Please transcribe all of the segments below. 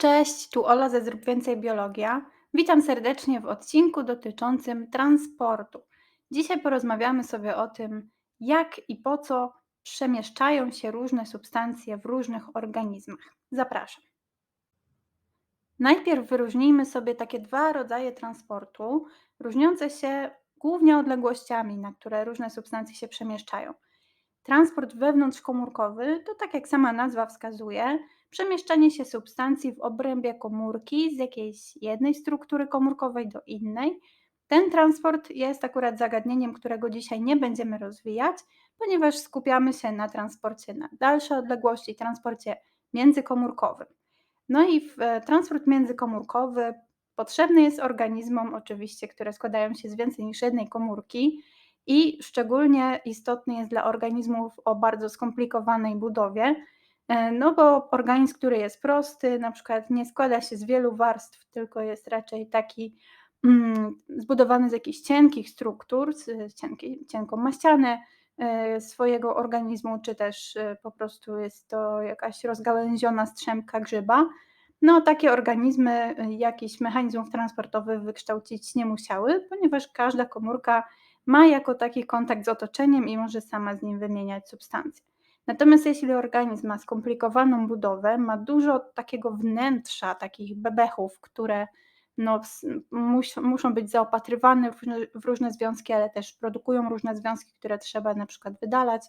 Cześć, tu Ola ze Zrób Więcej Biologia. Witam serdecznie w odcinku dotyczącym transportu. Dzisiaj porozmawiamy sobie o tym, jak i po co przemieszczają się różne substancje w różnych organizmach. Zapraszam. Najpierw wyróżnijmy sobie takie dwa rodzaje transportu, różniące się głównie odległościami, na które różne substancje się przemieszczają. Transport wewnątrzkomórkowy to, tak jak sama nazwa wskazuje, przemieszczanie się substancji w obrębie komórki z jakiejś jednej struktury komórkowej do innej. Ten transport jest akurat zagadnieniem, którego dzisiaj nie będziemy rozwijać, ponieważ skupiamy się na transporcie na dalsze odległości, transporcie międzykomórkowym. No i w e, transport międzykomórkowy potrzebny jest organizmom, oczywiście, które składają się z więcej niż jednej komórki i szczególnie istotny jest dla organizmów o bardzo skomplikowanej budowie, no bo organizm, który jest prosty, na przykład nie składa się z wielu warstw, tylko jest raczej taki mm, zbudowany z jakichś cienkich struktur, z cienkiej, cienką maścianę e, swojego organizmu, czy też e, po prostu jest to jakaś rozgałęziona strzępka grzyba. No, takie organizmy jakichś mechanizmów transportowych wykształcić nie musiały, ponieważ każda komórka ma jako taki kontakt z otoczeniem i może sama z nim wymieniać substancje. Natomiast jeśli organizm ma skomplikowaną budowę, ma dużo takiego wnętrza, takich bebechów, które no, mus, muszą być zaopatrywane w, w różne związki, ale też produkują różne związki, które trzeba na przykład wydalać,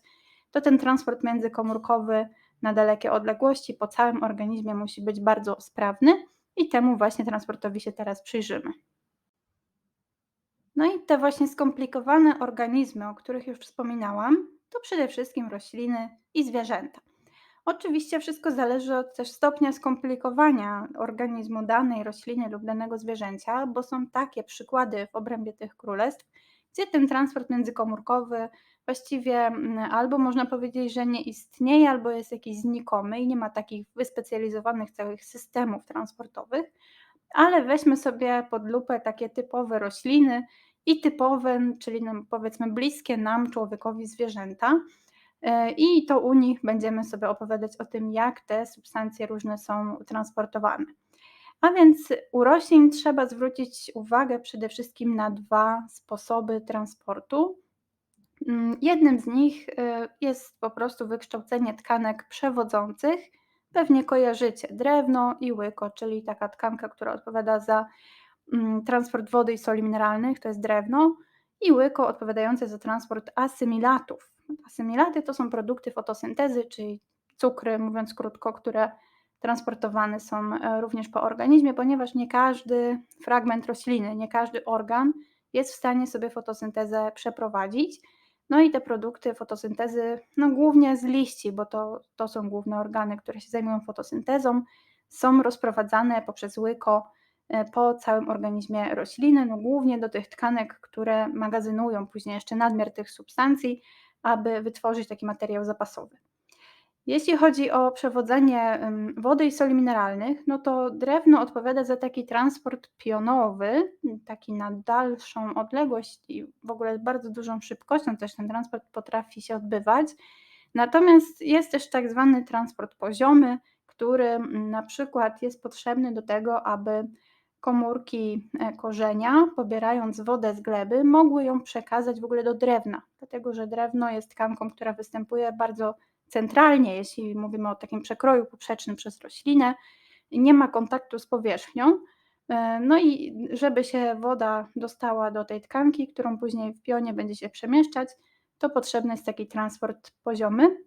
to ten transport międzykomórkowy na dalekie odległości po całym organizmie musi być bardzo sprawny i temu właśnie transportowi się teraz przyjrzymy. No i te właśnie skomplikowane organizmy, o których już wspominałam, to przede wszystkim rośliny i zwierzęta. Oczywiście wszystko zależy od też stopnia skomplikowania organizmu danej rośliny lub danego zwierzęcia, bo są takie przykłady w obrębie tych królestw, gdzie ten transport międzykomórkowy właściwie mm, albo można powiedzieć, że nie istnieje, albo jest jakiś znikomy i nie ma takich wyspecjalizowanych całych systemów transportowych, ale weźmy sobie pod lupę takie typowe rośliny i typowe, czyli powiedzmy bliskie nam, człowiekowi zwierzęta. E, I to u nich będziemy sobie opowiadać o tym, jak te substancje różne są transportowane. A więc u roślin trzeba zwrócić uwagę przede wszystkim na dwa sposoby transportu. Mm, jednym z nich e, jest po prostu wykształcenie tkanek przewodzących. Pewnie kojarzycie drewno i łyko, czyli taka tkanka, która odpowiada za transport wody i soli mineralnych, to jest drewno, i łyko odpowiadające za transport asymilatów. Asymilaty to są produkty fotosyntezy, czyli cukry, mówiąc krótko, które transportowane są e, również po organizmie, ponieważ nie każdy fragment rośliny, nie każdy organ jest w stanie sobie fotosyntezę przeprowadzić. No i te produkty fotosyntezy, no głównie z liści, bo to, to są główne organy, które się zajmują fotosyntezą, są rozprowadzane poprzez łyko po całym organizmie rośliny, no głównie do tych tkanek, które magazynują później jeszcze nadmiar tych substancji, aby wytworzyć taki materiał zapasowy. Jeśli chodzi o przewodzenie wody i soli mineralnych, no to drewno odpowiada za taki transport pionowy, taki na dalszą odległość i w ogóle z bardzo dużą szybkością też ten transport potrafi się odbywać. Natomiast jest też tak zwany transport poziomy, który na przykład jest potrzebny do tego, aby komórki e, korzenia, pobierając wodę z gleby, mogły ją przekazać w ogóle do drewna, dlatego że drewno jest tkanką, która występuje bardzo centralnie, jeśli mówimy o takim przekroju poprzecznym przez roślinę, nie ma kontaktu z powierzchnią. E, no i żeby się woda dostała do tej tkanki, którą później w pionie będzie się przemieszczać, to potrzebny jest taki transport poziomy.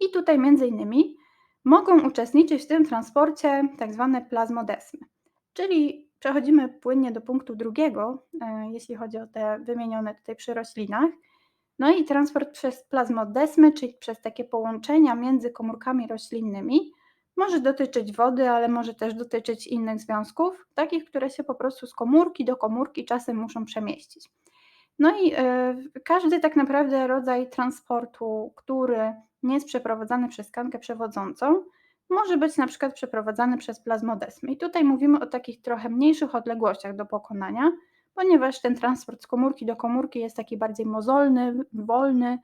I tutaj między innymi mogą uczestniczyć w tym transporcie tak zwane plazmodesmy. Czyli przechodzimy płynnie do punktu drugiego, e, jeśli chodzi o te wymienione tutaj przy roślinach. No i transport przez plazmodesmy, czyli przez takie połączenia między komórkami roślinnymi, może dotyczyć wody, ale może też dotyczyć innych związków, takich, które się po prostu z komórki do komórki czasem muszą przemieścić. No i y, każdy tak naprawdę rodzaj transportu, który nie jest przeprowadzany przez tkankę przewodzącą, może być na przykład przeprowadzany przez plazmodesmy. I tutaj mówimy o takich trochę mniejszych odległościach do pokonania, ponieważ ten transport z komórki do komórki jest taki bardziej mozolny, wolny,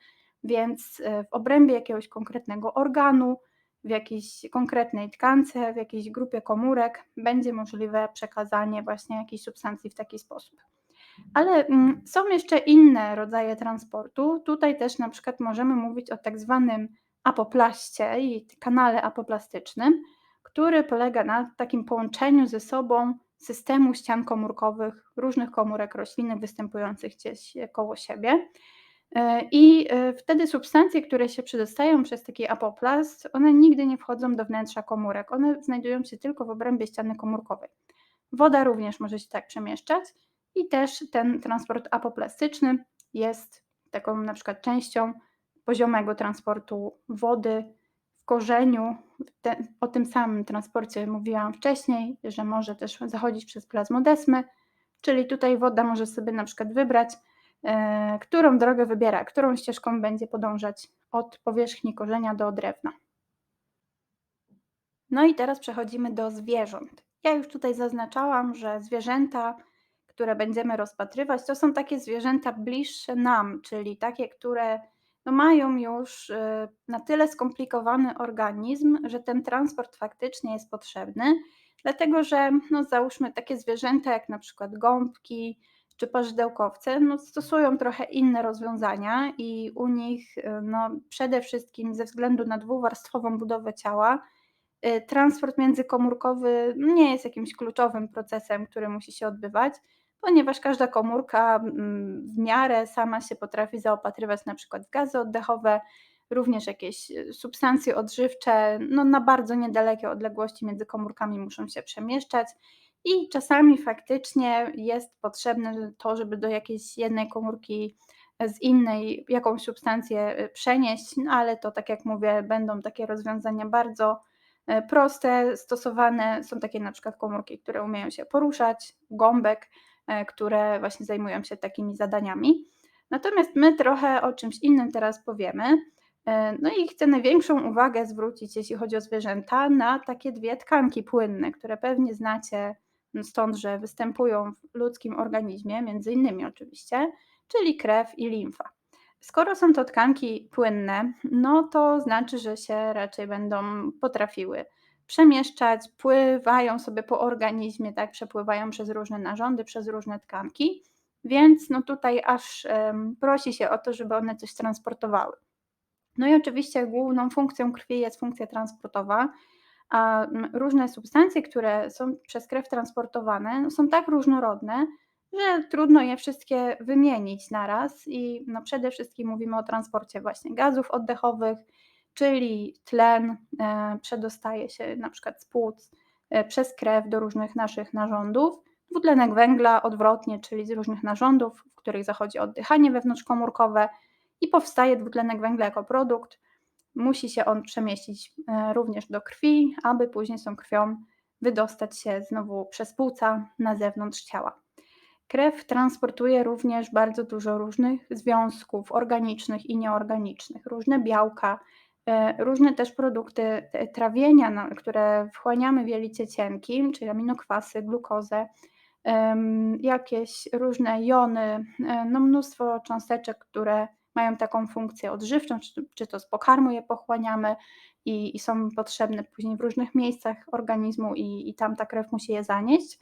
więc e, w obrębie jakiegoś konkretnego organu w jakiejś konkretnej tkance, w jakiejś grupie komórek będzie możliwe przekazanie właśnie jakiejś substancji w taki sposób. Ale mm, są jeszcze inne rodzaje transportu. Tutaj też na przykład możemy mówić o tak zwanym apoplaście i kanale apoplastycznym, który polega na takim połączeniu ze sobą systemu ścian komórkowych różnych komórek rośliny występujących gdzieś koło siebie. E, I e, wtedy substancje, które się przedostają przez taki apoplast, one nigdy nie wchodzą do wnętrza komórek. One znajdują się tylko w obrębie ściany komórkowej. Woda również może się tak przemieszczać i też ten transport apoplastyczny jest taką na przykład częścią poziomego transportu wody w korzeniu. Te, o tym samym transporcie mówiłam wcześniej, że może też zachodzić przez plazmodesmy, czyli tutaj woda może sobie na przykład wybrać, e, którą drogę wybiera, którą ścieżką będzie podążać od powierzchni korzenia do drewna. No i teraz przechodzimy do zwierząt. Ja już tutaj zaznaczałam, że zwierzęta które będziemy rozpatrywać, to są takie zwierzęta bliższe nam, czyli takie, które no mają już y, na tyle skomplikowany organizm, że ten transport faktycznie jest potrzebny, dlatego że no załóżmy takie zwierzęta jak na przykład gąbki czy parzydełkowce no stosują trochę inne rozwiązania i u nich y, no przede wszystkim ze względu na dwuwarstwową budowę ciała y, transport międzykomórkowy nie jest jakimś kluczowym procesem, który musi się odbywać, ponieważ każda komórka mm, w miarę sama się potrafi zaopatrywać na przykład w gazy oddechowe, również jakieś y, substancje odżywcze, no na bardzo niedalekie odległości między komórkami muszą się przemieszczać i czasami faktycznie jest potrzebne to, żeby do jakiejś jednej komórki z innej jakąś substancję y, przenieść, no ale to tak jak mówię, będą takie rozwiązania bardzo y, proste, stosowane. Są takie na przykład komórki, które umieją się poruszać, gąbek, E, które właśnie zajmują się takimi zadaniami. Natomiast my trochę o czymś innym teraz powiemy. E, no i chcę największą uwagę zwrócić, jeśli chodzi o zwierzęta, na takie dwie tkanki płynne, które pewnie znacie stąd, że występują w ludzkim organizmie, między innymi oczywiście, czyli krew i limfa. Skoro są to tkanki płynne, no to znaczy, że się raczej będą potrafiły przemieszczać, pływają sobie po organizmie, tak, przepływają przez różne narządy, przez różne tkanki, więc no tutaj aż um, prosi się o to, żeby one coś transportowały. No i oczywiście główną funkcją krwi jest funkcja transportowa, a różne substancje, które są przez krew transportowane, no są tak różnorodne, że trudno je wszystkie wymienić naraz i no przede wszystkim mówimy o transporcie właśnie gazów oddechowych, czyli tlen e, przedostaje się na przykład z płuc e, przez krew do różnych naszych narządów. Dwutlenek węgla odwrotnie, czyli z różnych narządów, w których zachodzi oddychanie wewnątrzkomórkowe i powstaje dwutlenek węgla jako produkt. Musi się on przemieścić e, również do krwi, aby później z tą krwią wydostać się znowu przez płuca na zewnątrz ciała. Krew transportuje również bardzo dużo różnych związków organicznych i nieorganicznych, różne białka, różne też produkty trawienia, które wchłaniamy w jelicie cienkim, czyli aminokwasy, glukozę, jakieś różne jony, e, no mnóstwo cząsteczek, które mają taką funkcję odżywczą, czy, to z pokarmu je pochłaniamy i, i, są potrzebne później w różnych miejscach organizmu i, i tam ta krew musi je zanieść.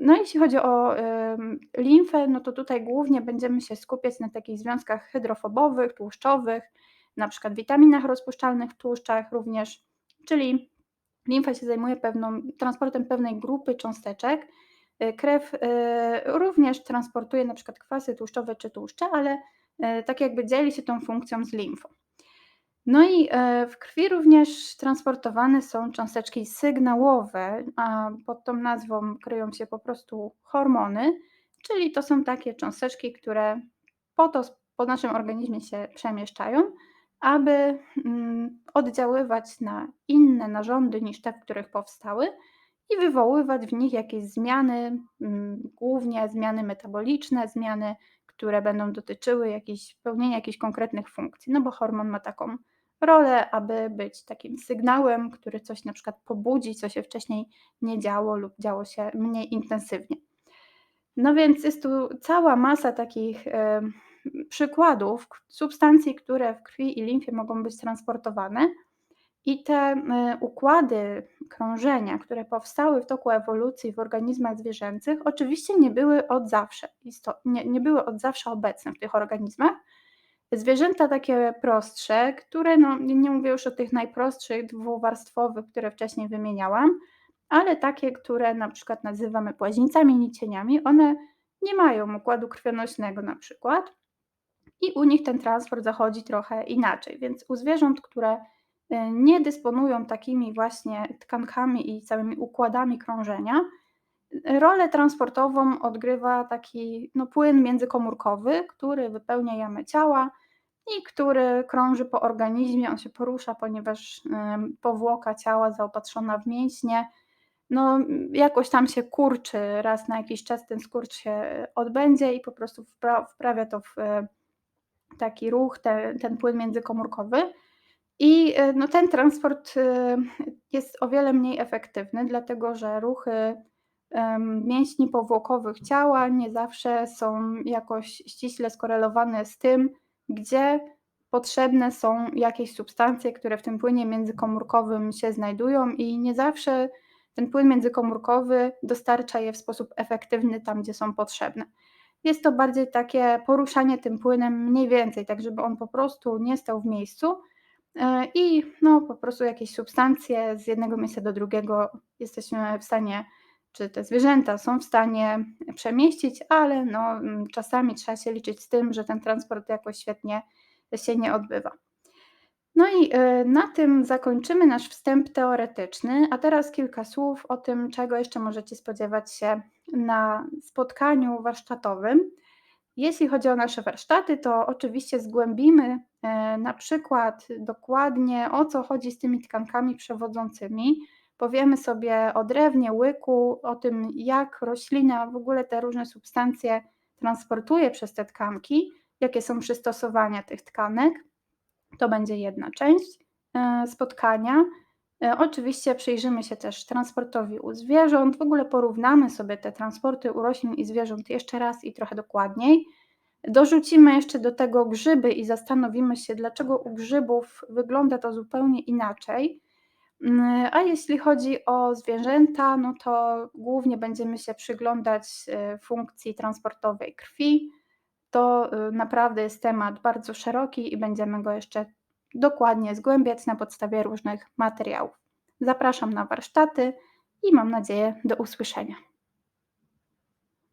No jeśli chodzi o limfę, no to tutaj głównie będziemy się skupiać na takich związkach hydrofobowych, tłuszczowych, przykład witaminach rozpuszczalnych tłuszczach również, czyli limfa się zajmuje pewną, transportem pewnej grupy cząsteczek. Y, krew y, również transportuje przykład kwasy tłuszczowe czy tłuszcze, ale y, tak jakby dzieli się tą funkcją z limfą. No i w krwi również transportowane są cząsteczki sygnałowe, a pod tą nazwą kryją się po prostu hormony, czyli to są takie cząsteczki, które po to po naszym organizmie się przemieszczają, aby mm, oddziaływać na inne narządy niż te, w których powstały i wywoływać w nich jakieś zmiany, mm, głównie zmiany metaboliczne, zmiany, które będą dotyczyły jakichś, pełnienia jakichś konkretnych funkcji, no bo hormon ma taką rolę, aby być takim sygnałem, który coś na przykład pobudzi, co się wcześniej nie działo lub działo się mniej intensywnie. No więc jest tu cała masa takich przykładów substancji, które w krwi i limfie mogą być transportowane. I te y, układy krążenia, które powstały w toku ewolucji w organizmach zwierzęcych, oczywiście nie były od zawsze, nie, nie były od zawsze obecne w tych organizmach. Zwierzęta takie prostsze, które, no, nie mówię już o tych najprostszych dwuwarstwowych, które wcześniej wymieniałam, ale takie, które na przykład nazywamy płaźnicami nicieniami, one nie mają układu krwionośnego na przykład i u nich ten transport zachodzi trochę inaczej. Więc u zwierząt, które y, nie dysponują takimi właśnie tkankami i całymi układami krążenia, rolę transportową odgrywa taki no, płyn międzykomórkowy, który wypełnia jamy ciała i który krąży po organizmie. On się porusza, ponieważ powłoka ciała zaopatrzona w mięśnie no, jakoś tam się kurczy, raz na jakiś czas ten skurcz się odbędzie i po prostu wpra wprawia to w e, taki ruch, te, ten płyn międzykomórkowy. I e, no, ten transport e, jest o wiele mniej efektywny, dlatego że ruchy mięśni powłokowych ciała nie zawsze są jakoś ściśle skorelowane z tym, gdzie potrzebne są jakieś substancje, które w tym płynie międzykomórkowym się znajdują, i nie zawsze ten płyn międzykomórkowy dostarcza je w sposób efektywny tam, gdzie są potrzebne. Jest to bardziej takie poruszanie tym płynem mniej więcej, tak żeby on po prostu nie stał w miejscu e, i no, po prostu jakieś substancje z jednego miejsca do drugiego jesteśmy w stanie, czy te zwierzęta są w stanie przemieścić, ale no, czasami trzeba się liczyć z tym, że ten transport jakoś świetnie się nie odbywa. No i y, na tym zakończymy nasz wstęp teoretyczny, a teraz kilka słów o tym, czego jeszcze możecie spodziewać się na spotkaniu warsztatowym. Jeśli chodzi o nasze warsztaty, to oczywiście zgłębimy e, na przykład dokładnie o co chodzi z tymi tkankami przewodzącymi. Powiemy sobie o drewnie, łyku, o tym, jak roślina w ogóle te różne substancje transportuje przez te tkanki, jakie są przystosowania tych tkanek. To będzie jedna część e, spotkania. E, oczywiście przyjrzymy się też transportowi u zwierząt. W ogóle porównamy sobie te transporty u roślin i zwierząt jeszcze raz i trochę dokładniej. Dorzucimy jeszcze do tego grzyby i zastanowimy się, dlaczego u grzybów wygląda to zupełnie inaczej. Mm, a jeśli chodzi o zwierzęta, no to głównie będziemy się przyglądać e, funkcji transportowej krwi, to y, naprawdę jest temat bardzo szeroki i będziemy go jeszcze dokładnie zgłębiać na podstawie różnych materiałów. Zapraszam na warsztaty i mam nadzieję do usłyszenia.